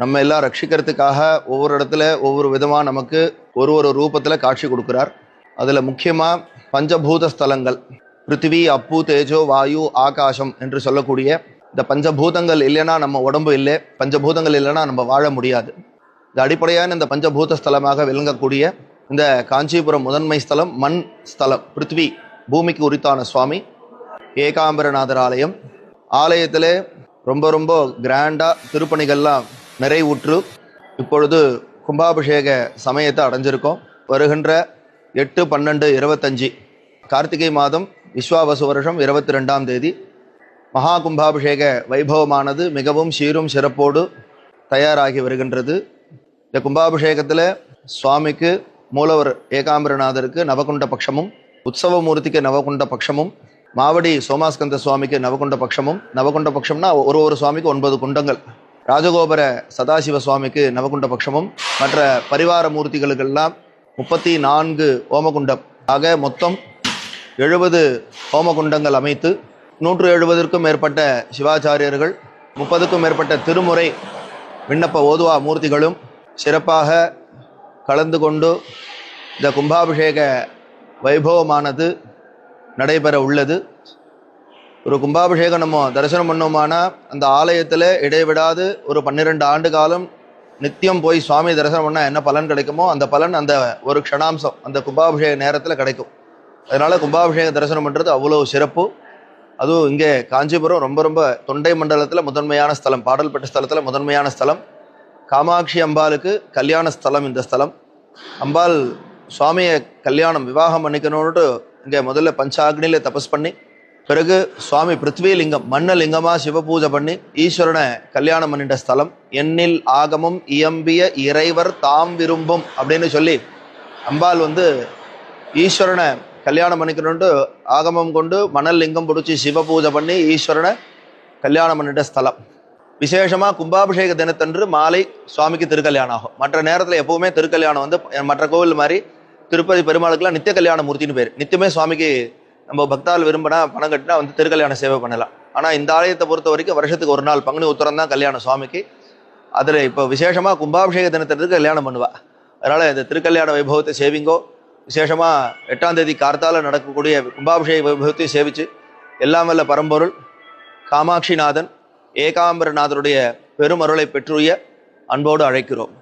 நம்ம எல்லாம் ரட்சிக்கிறதுக்காக ஒவ்வொரு இடத்துல ஒவ்வொரு விதமாக நமக்கு ஒரு ஒரு ரூபத்தில் காட்சி கொடுக்குறார். அதில் முக்கியமாக பஞ்சபூத ஸ்தலங்கள் பிருத்திவி அப்பு தேஜோ வாயு ஆகாசம் என்று சொல்லக்கூடிய இந்த பஞ்சபூதங்கள் இல்லைன்னா நம்ம உடம்பு இல்லை பஞ்சபூதங்கள் இல்லைன்னா நம்ம வாழ முடியாது. இந்த அடிப்படையான இந்த பஞ்சபூத ஸ்தலமாக விளங்கக்கூடிய இந்த காஞ்சிபுரம் முதன்மை ஸ்தலம் மண் ஸ்தலம் பிருத்வி பூமிக்கு உரித்தான சுவாமி ஏகாம்பரநாதர் ஆலயம். ஆலயத்தில் ரொம்ப ரொம்ப கிராண்டாக திருப்பணிகள்லாம் நிறைவுற்று இப்பொழுது கும்பாபிஷேக சமயத்தை அடைஞ்சிருக்கோம். வருகின்ற எட்டு பன்னெண்டு இருபத்தஞ்சி கார்த்திகை மாதம் விஸ்வாவசு வருஷம் இருபத்தி ரெண்டாம் தேதி. மகா கும்பாபிஷேக வைபவமானது மிகவும் சீரும் சிறப்போடு தயாராகி வருகின்றது. இந்த கும்பாபிஷேகத்தில் சுவாமிக்கு மூலவர் ஏகாம்பரநாதருக்கு நவகுண்ட பட்சமும் உற்சவமூர்த்திக்கு நவகுண்ட பட்சமும் மாவடி சோமாஸ்கந்த சுவாமிக்கு நவகுண்ட பட்சமும் நவகுண்ட பட்சம்னா ஒரு ஒரு சுவாமிக்கு ஒன்பது குண்டங்கள். ராஜகோபுர சதாசிவ சுவாமிக்கு நவகுண்ட பட்சமும் மற்ற பரிவார மூர்த்திகளுக்கெல்லாம் முப்பத்தி நான்கு ஹோமகுண்டம். ஆக மொத்தம் எழுபது ஹோமகுண்டங்கள் அமைத்து நூற்று எழுபதற்கும் மேற்பட்ட சிவாச்சாரியர்கள் முப்பதுக்கும் மேற்பட்ட திருமுறை விண்ணப்ப ஓதுவா மூர்த்திகளும் சிறப்பாக கலந்து கொண்டு இந்த கும்பாபிஷேக வைபவமானது நடைபெற உள்ளது. ஒரு கும்பாபிஷேகம் நம்ம தரிசனம் பண்ணோமானா அந்த ஆலயத்தில் இடைவிடாது ஒரு பன்னிரெண்டு ஆண்டு காலம் நித்தியம் போய் சுவாமி தரிசனம் பண்ணால் என்ன பலன் கிடைக்குமோ அந்த பலன் அந்த ஒரு க்ஷணாம்சம் அந்த கும்பாபிஷேக நேரத்தில் கிடைக்கும். அதனால் கும்பாபிஷேக தரிசனம் பண்ணுறது அவ்வளோ சிறப்பு. அதுவும் இங்கே காஞ்சிபுரம் ரொம்ப ரொம்ப தொண்டை மண்டலத்தில் முதன்மையான ஸ்தலம் பாடல்பட்ட ஸ்தலத்தில் முதன்மையான ஸ்தலம். காமாட்சி அம்பாளுக்கு கல்யாண ஸ்தலம் இந்த ஸ்தலம். அம்பாள் சுவாமியை கல்யாணம் விவாகம் பண்ணிக்கணும்னுட்டு இங்கே முதல்ல பஞ்சாக்னியில் தபஸ் பண்ணி பிறகு சுவாமி பிருத்வி லிங்கம் மண்ண லிங்கமாக சிவபூஜை பண்ணி ஈஸ்வரனை கல்யாணம் பண்ணிட்ட ஸ்தலம் எண்ணில் ஆகமும் இயம்பிய இறைவர் தாம் விரும்பும் அப்படின்னு சொல்லி அம்பாள் வந்து ஈஸ்வரனை கல்யாணம் பண்ணிக்கணுன்ட்டு ஆகமம் கொண்டு மணல் லிங்கம் பிடிச்சி சிவபூஜை பண்ணி ஈஸ்வரனை கல்யாணம் பண்ணிட்ட ஸ்தலம். விசேஷமாக கும்பாபிஷேக தினத்தன்று மாலை சுவாமிக்கு திருக்கல்யாணம் ஆகும். மற்ற நேரத்தில் எப்போவுமே திருக்கல்யாணம் வந்து மற்ற கோவில் மாதிரி திருப்பதி பெருமாளுக்கெல்லாம் நித்திய கல்யாண மூர்த்தின்னு பேர். நித்தியமே சுவாமிக்கு நம்ம பக்தால் விரும்பினா பணம் கட்டினா வந்து திருக்கல்யாண சேவை பண்ணலாம். ஆனால் இந்த ஆலயத்தை பொறுத்த வரைக்கும் வருஷத்துக்கு ஒரு நாள் பங்குனி உத்தரம் தான் கல்யாணம் சுவாமிக்கு. அதில் இப்போ விசேஷமாக கும்பாபிஷேக தினத்திற்கு கல்யாணம் பண்ணுவாள் அதனால் இந்த திருக்கல்யாண வைபவத்தை சேவிங்கோ விசேஷமாக எட்டாம் தேதி கார்த்தால நடக்கக்கூடிய கும்பாபிஷேக வைபவத்தையும் சேவிச்சு எல்லாம் வல்ல பரம்பொருள் காமாட்சிநாதன் ஏகாம்பரநாதருடைய பெருமருளை பெற்றுய அன்போடு அழைக்கிறோம்.